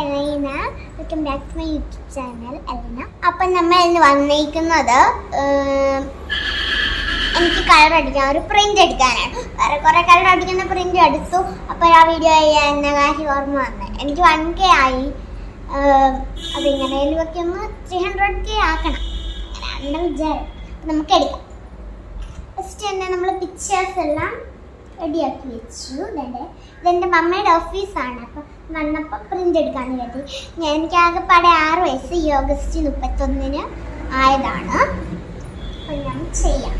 Elina welcome back to my YouTube channel നമ്മൾ ഇന്ന് വന്നിരിക്കുന്നത് എനിക്ക് കളർ അടിക്കാൻ ഒരു പ്രിന്റ് എടുക്കാനാണ്. വേറെ കുറെ കളർ അടിക്കുന്ന പ്രിന്റ് എടുത്തു. അപ്പോൾ ആ വീഡിയോ എന്നെ കാര്യം ഓർമ്മ വന്നത് എനിക്ക് വൺ കെ ആയി. അതിങ്ങനെ അതിങ്ങനെ ഒന്ന് ത്രീ ഹൺഡ്രഡ് കെ ആക്കണം. അങ്ങനെയാണ് എന്റെ വിചാരം നമുക്ക് എടുക്കാം. ഫസ്റ്റ് തന്നെ നമ്മൾ പിക്ചേഴ്സ് എല്ലാം റെഡിയാക്കി വെച്ചു. ഇതെന്റെ ഇതെന്റെ മമ്മയുടെ ഓഫീസാണ് അപ്പം വന്നപ്പോൾ പ്രിന്റ് എടുക്കാൻ കരുതി. ഞാൻ എനിക്ക് ആകെപ്പാടെ ആറ് വയസ്സ് ഈ ഓഗസ്റ്റ് മുപ്പത്തൊന്നിന് ആയതാണ്. അപ്പം ഞാൻ ചെയ്യാം.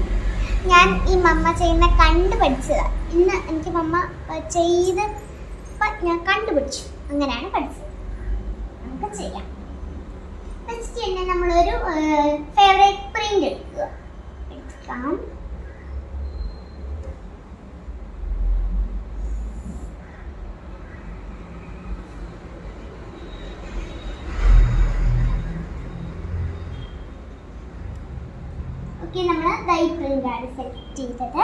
ഞാൻ ഈ മമ്മ ചെയ്യുന്ന കണ്ടു പഠിച്ചതാണ് ഇന്ന് എനിക്ക് മമ്മ ചെയ്ത് ഞാൻ കണ്ടുപിടിച്ചു. അങ്ങനെയാണ് പഠിച്ചത്. നമുക്ക് ചെയ്യാം. ഫസ്റ്റ് തന്നെ നമ്മളൊരു ഫേവറേറ്റ് പ്രിന്റ് എടുക്കുക. എടുക്കാം. പ്രിന്റ് ആണ് സെറ്റ് ചെയ്തത്.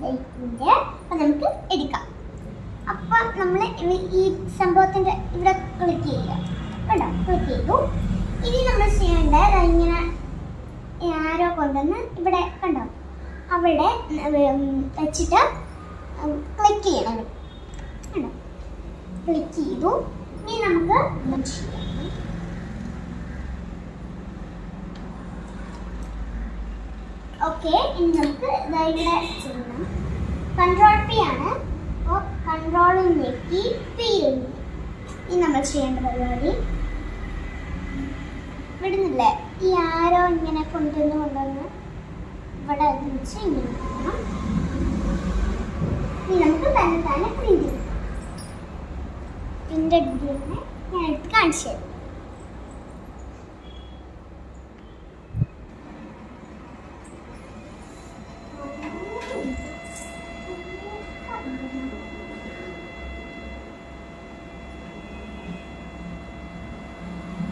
ദൈ പ്രിന്റ് അപ്പം നമുക്ക് എടുക്കാം. അപ്പം നമ്മൾ ഈ സംഭവത്തിന്റെ ഇവിടെ ക്ലിക്ക് ചെയ്യുക. കേട്ടോ ക്ലിക്ക് ചെയ്തു. ഇനി നമ്മൾ ചെയ്യേണ്ടത് ഇങ്ങനെ ആരോ കൊണ്ടുവന്ന് ഇവിടെ കണ്ടോ? അവിടെ വെച്ചിട്ട് ക്ലിക്ക് ചെയ്യണം. കണ്ടോ? ക്ലിക്ക് ചെയ്തു. ഇനി നമുക്ക് ചെയ്യാം ഓക്കെ ഇനി നമുക്ക് ഇവിടെ ചെയ്യണം കൺട്രോൾ പി ആണ്. അപ്പോൾ കൺട്രോൾ ഞെക്കി പി ഇനി നമ്മൾ ചെയ്യേണ്ട പരിപാടി. വിടുന്നില്ലേ ഈ ആരോ ഇങ്ങനെ കൊണ്ടുവന്ന് കൊണ്ടുവന്ന് ഇവിടെ വെച്ച് ഇങ്ങനെ. ഇനി നമുക്ക് തന്നെ തന്നെ പ്രിന്റ് പ്രിന്റ് ഞാൻ എടുത്ത് കാണിച്ചു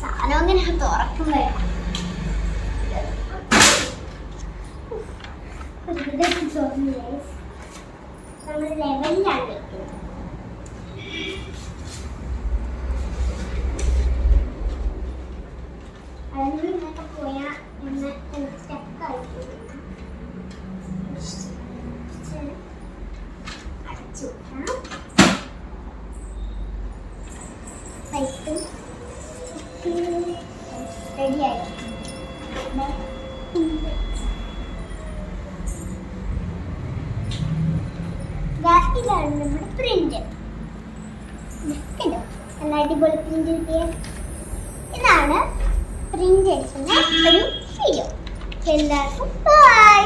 സാധനം അങ്ങനെ തുറക്കുമ്പോഴേ നമ്മൾ ലെവലിലാണ് വെക്കുന്നത് pipe റെഡിയായി ഇതാണ് നമ്മുടെ പ്രിന്റ് നല്ല അടിപൊളി പ്രിന്റ് കിട്ടിയ. ഇതാണ് പ്രിന്റ് അടിക്കുന്ന ഒരു വീഡിയോ എല്ലാവർക്കും ബൈ